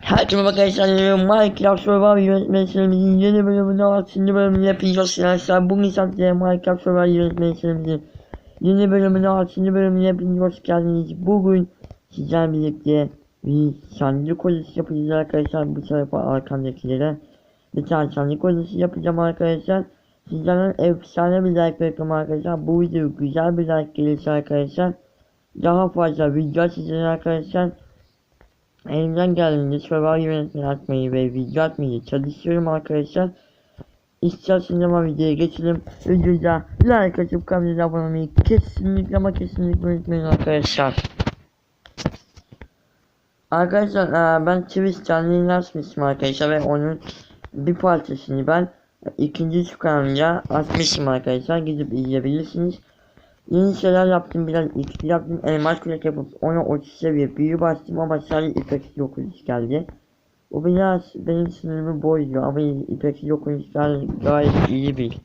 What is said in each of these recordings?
Herkese arkadaşlar Minecraft Survival yönetmenlerimizin yeni bölümünde aslında bölümünü yapacağız arkadaşlar. Bugün size Minecraft Survival yönetmenlerimizin yeni bölümünde aslında bölümünü yapacağız. Hoş geldiniz. Bugün sizlerle birlikte bir sandık odası yapacağız arkadaşlar. Bu tarafa arkamdakilere bir tane sandık odası yapacağım arkadaşlar. Sizlerden efsane bir like bekliyorum arkadaşlar. Bu video güzel bir like gelirse arkadaşlar. Daha fazla video çizeceğiz arkadaşlar. Elimden geldiğince survival yönetmeni atmayı ve video atmayı çalışıyorum arkadaşlar. İsterseniz ama videoya geçelim. Videoda like atıp kanalımıza abone olmayı kesinlikle ama kesinlikle unutmayın arkadaşlar. Arkadaşlar ben Twitch canlı yayın açmıştım arkadaşlar ve onun bir parçasını ben ikinci kanalımda atmışım arkadaşlar. Gidip izleyebilirsiniz. Yeni şeyler yaptım biraz XP yaptım elmas kürek yapıp ona 30 seviye büyü bastım ama sadece ipeksi 900 geldi. O biraz benim sınırımı boyuyor ama ipeksi 900 gayet iyi bir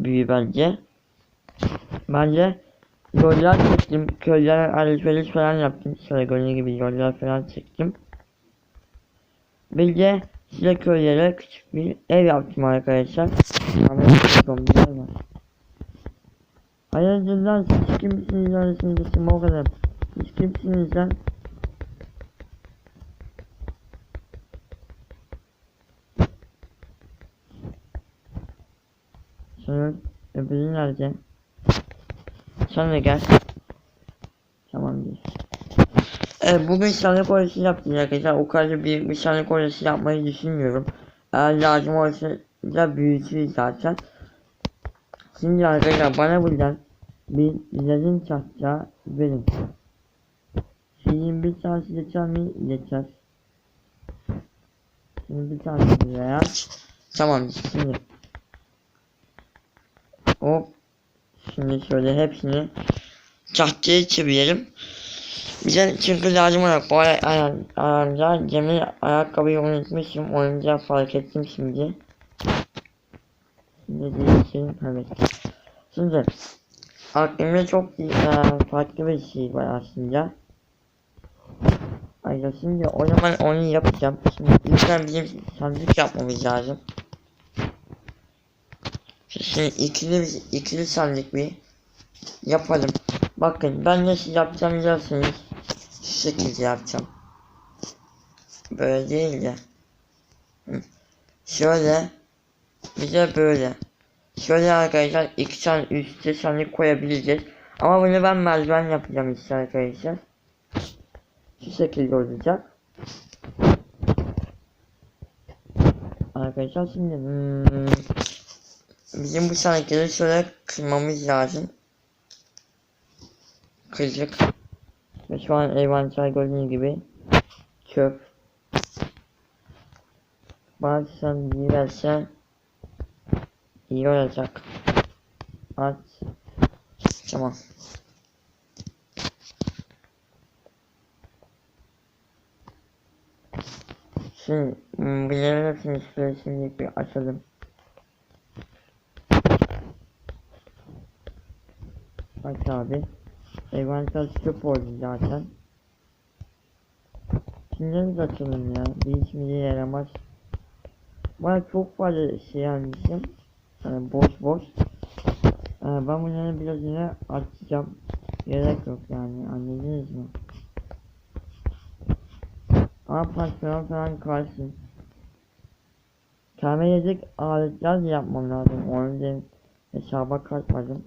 büyü bence. Bence yollar çektim köyler alışveriş falan yaptım şöyle gördüğünüz gibi yollar falan çektim. Bir de size köylere küçük bir ev yaptım arkadaşlar. Zombiler var. Hayırdır lan siz kimsiniz şimdi o kadar. Siz kimsiniz lan? Şunun öbürü nerede? De gel. Tamam değil. Evet bugün sandık orası yaptık arkadaşlar. O kadar büyük bir sandık orası yapmayı düşünmüyorum. Eğer lazım olsa da büyütürüz zaten. Şimdi arkadaşlar bana buradan bir yazın çatacağı verin. Şimdi bir tanesi geçer mi? Geçer. Şimdi bir tanesi buraya. Tamam şimdi. Hop. Şimdi şöyle hepsini tahtaya çevirelim. Bize çünkü lazım olarak bu ay ay Cemil ayakkabıyı unutmuşum. Oyuncağı fark ettim şimdi. Şimdi değiştirelim. Evet. Şimdi aklımda çok e, farklı bir şey var aslında. Ayrıca şimdi o zaman onu yapacağım. Şimdi lütfen bizim sandık yapmamız lazım. Şimdi ikili ikili sandık bir yapalım. Bakın ben nasıl yapacağım biliyorsunuz. Şu şekilde yapacağım. Böyle değil de. Şöyle. Bir de böyle. Şöyle arkadaşlar iki tane üstte sandık koyabileceğiz. Ama bunu ben merdiven yapacağım işte arkadaşlar. Şu şekilde olacak. Arkadaşlar şimdi hmm, bizim bu sandıkları şöyle kırmamız lazım. Kırdık. Ve şu an eyvançlar gördüğünüz gibi çöp. Sandığı versen İyi olacak. Aç. Tamam. Şimdi hmm, bunların hepsini şöyle şimdi bir açalım. Aç abi. Evantal çöp oldu zaten. Şimdi de açalım ya. Bir hiçbir yaramaz. Bana çok fazla şey almışım. Yani boş boş. Ee, ben bunları biraz yine açacağım. Gerek yok yani anladınız mı? Ama patron falan kalsın. Kendime yiyecek aletler yapmam lazım. Onu da hesaba katmadım.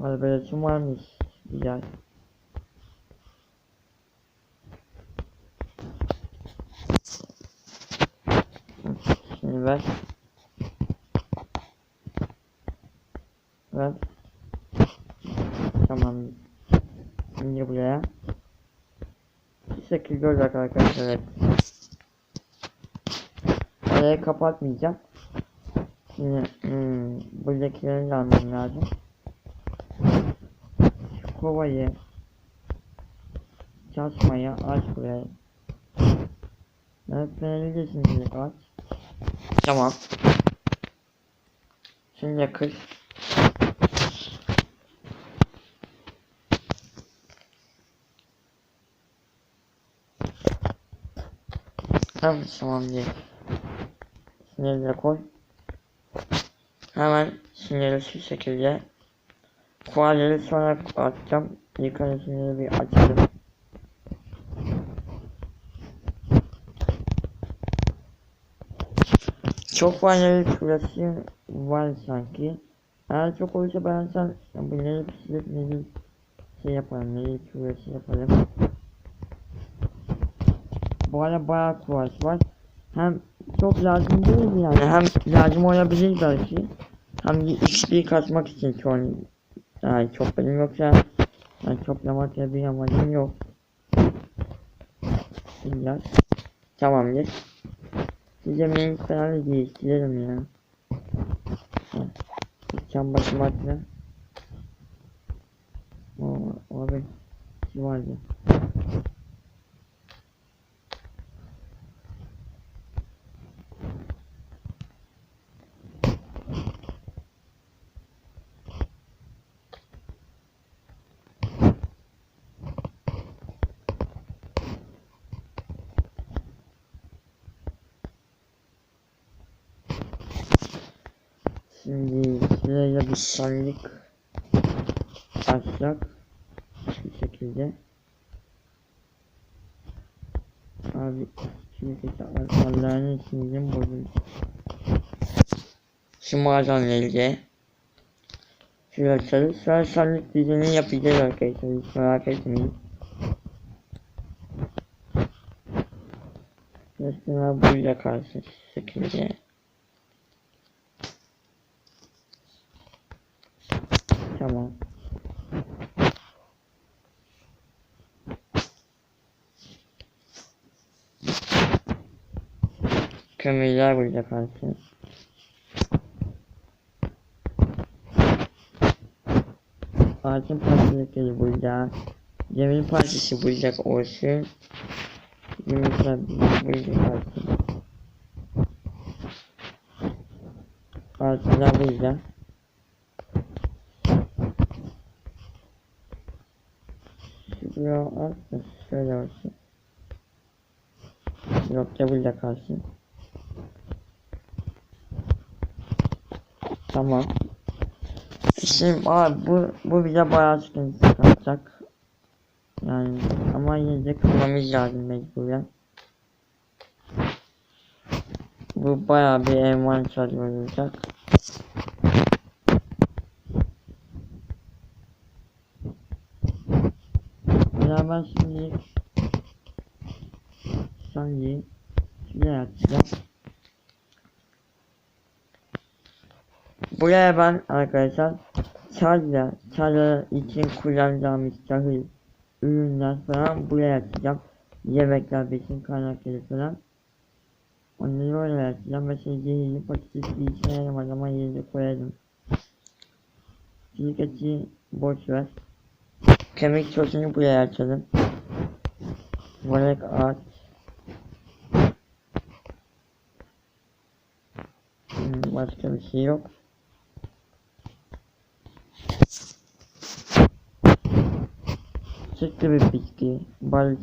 Arbeletim varmış. Güzel. Şimdi ver. Ver. Tamam. Şimdi buraya. Bir şekilde olacak arkadaşlar. Evet. Orayı kapatmayacağım. Şimdi hmm, buradakileri de almam lazım. Kovayı çalışmaya aç buraya. Beğeneceksin direkt aç. Tamam. Şimdi kır. Tamam tamam diye. Sinirleri koy. Hemen sinirleri şu şekilde. Kualleri sonra atacağım. Yukarı sinirleri bir açalım. Çok fazla şurası var sanki. Eğer çok olursa ben sen bunları silip neyi şey yaparım, neyi şurası yaparım. Bu arada bayağı kuvvet var. Hem çok lazım değil yani? Hem lazım olabilir belki. Hem XP kasmak için şu yani çok benim yoksa yani toplamak ya bir amacım yok. Biraz. Tamamdır. Size benim kanalı değiştirelim ya. Can başım atla. O, abi. Şu vardı. Şimdi şuraya bir sandık açsak şu şekilde. Abi şimdi Allah'ın sinirim bozuldu. Şu mağazanın elde. Şuraya sarı sıra sandık düzeni yapacağız arkadaşlar hiç merak etmeyin. Mesela burada kalsın şu şekilde. Tamam. Kömürler burada kalsın. Ağacın parçaları burada. Demir parçası burada olsun. Yumurta burada kalsın. Altınlar burada. Şuraya da şöyle olsun. Yok da burada kalsın. Tamam. Şimdi abi bu bu bize bayağı sıkıntı çıkartacak. Yani ama yine de kırmamız lazım mecburen. Bu bayağı bir envanter olacak. Ya ben şimdi sanki şuraya atacağım. Buraya ben arkadaşlar çayla, çayla için kullanacağımız tahıl ürünler falan buraya atacağım. Yemekler, besin kaynakları falan. Onları oraya atacağım. Mesela zehirli patates bir işe yaramaz ama yerine koyarım. Silikati boş ver. Kemik sosunu buraya açalım. Ağaç. Hmm, başka bir şey yok. Çıktı bir bitki. Balık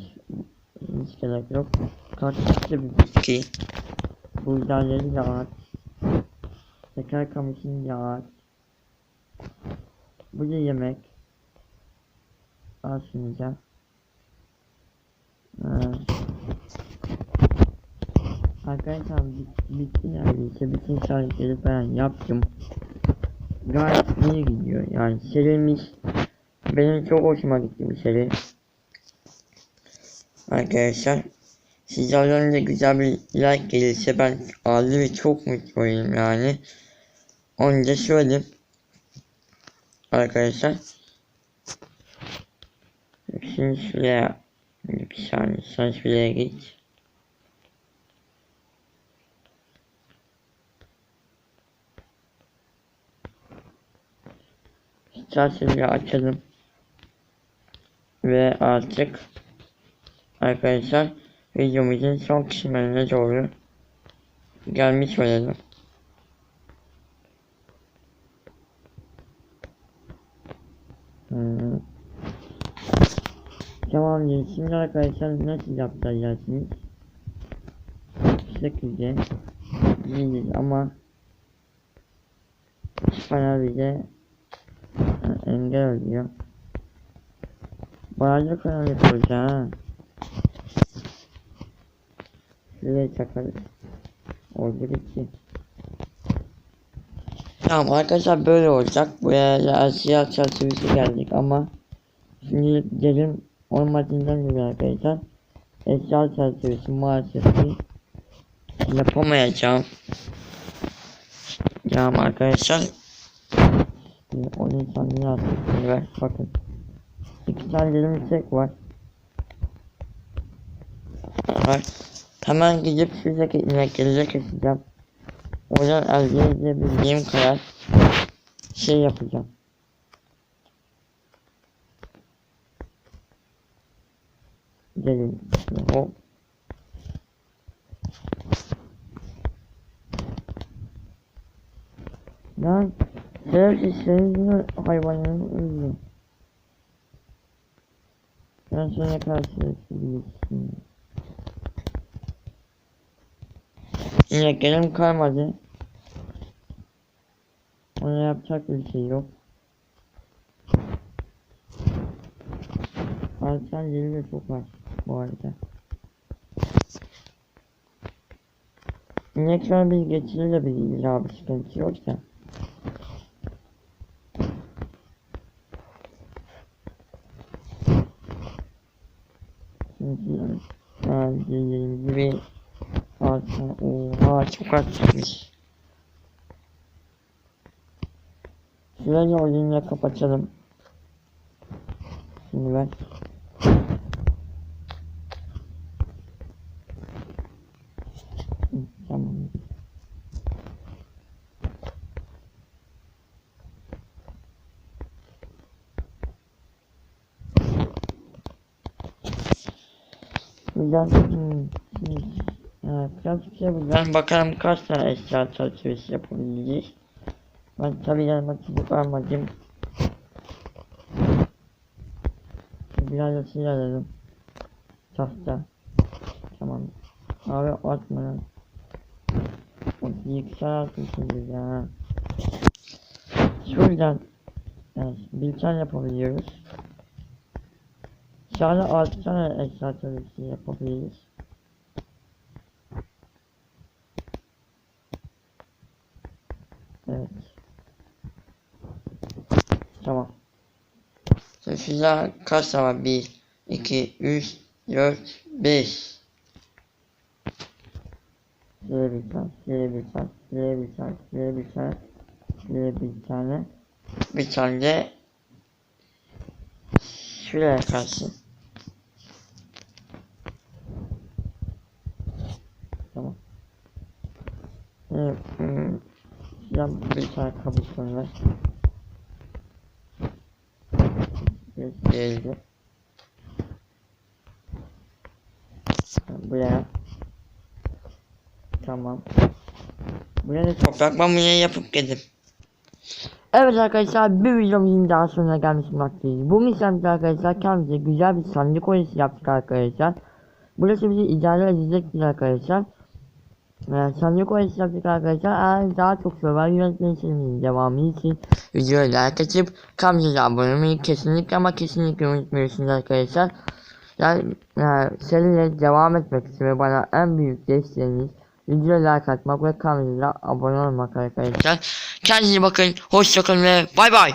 hiç gerek yok. Kaktüslü bir bitki. Buğdayları da ağaç. Şeker kamışını da ağaç. Bu da yemek. Şunu da. Ee, Arkadaşlar bit- bitti neredeyse bütün şarkıları falan yaptım. Gayet iyi gidiyor yani serilmiş. Benim çok hoşuma gitti bu seri. Arkadaşlar sizlerden de güzel bir like gelirse ben ağzı ve çok mutlu olayım yani. Onu da söyleyeyim. Arkadaşlar. Şimdi şuraya bir saniye sen şuraya git. İsterseniz açalım. Ve artık arkadaşlar videomuzun son kısımlarına doğru gelmiş olalım. Hmm. Tamamdır. Şimdi arkadaşlar nasıl yapacaksınız? Bu şekilde değiliz ama bana bize engel oluyor. Bağırlı kanal yapıyoruz ha. Şuraya çakarız. Oldu bitti. Tamam arkadaşlar böyle olacak. Buraya siyah çerçevesi geldik ama şimdi dedim olmadığından dolayı arkadaşlar eşya çerçevesi maalesef ki yapamayacağım. Tamam arkadaşlar. O insanları artık bakın. İki tane tek var. Var. Hemen gidip şuradaki inekleri keseceğim. Oradan elde edebildiğim kadar şey yapacağım. Gelin. Hop. Lan şerefsiz senin hayvanını öldüm. Ben sana karşı şerefsizsin. İneklerim kalmadı. Ona yapacak bir şey yok. Alçan yeri çok var bu arada. İnekler bir geçirilebilir abi sıkıntı yok da. Şimdi dediğim gibi alçan oha çok açmış. Şurayı oyunla kapatalım. Şimdi ver. Hı, Tamam. Buradan hmm, hmm, evet, biraz bir şey buradan bakalım kaç tane eşya çerçevesi yapabileceğiz. Ben tabi yanmak almadım. Biraz da silah alalım. Tahta. Tamam. Abi atma lan. O yükseltmişsin şimdi ya. Şuradan evet, tane yapabiliyoruz. Anda 6 tane eşya çözüsü yapabiliriz. Evet. Tamam. Silah kaç tane var? 1, 2, 3, 4, 5. Şöyle bir tane, şöyle bir tane, şöyle bir tane, şöyle bir tane, şöyle bir tane. Bir tane de şuraya kalsın. Tamam. Evet, hmm. Ya bir tane kabuston ver. Evet, geldi. Buraya. Tamam. Buraya da toprak bunu yapıp geldim. Evet arkadaşlar bir videomuzun daha sonuna gelmiş bulunmaktayız. Bu misyonda arkadaşlar kendimize güzel bir sandık oyunu yaptık arkadaşlar. Burası bizi idare edecektir arkadaşlar. Ee, sandık oyunu yaptık arkadaşlar. Eğer daha çok survival yönetmenimizin devamı için videoyu like atıp kanalımıza abone olmayı kesinlikle ama kesinlikle unutmuyorsunuz arkadaşlar. Yani, yani seninle devam etmek için bana en büyük desteğiniz videoya like atmak ve kanalımıza abone olmak arkadaşlar. Kendinize bakın, hoşçakalın ve bay bay.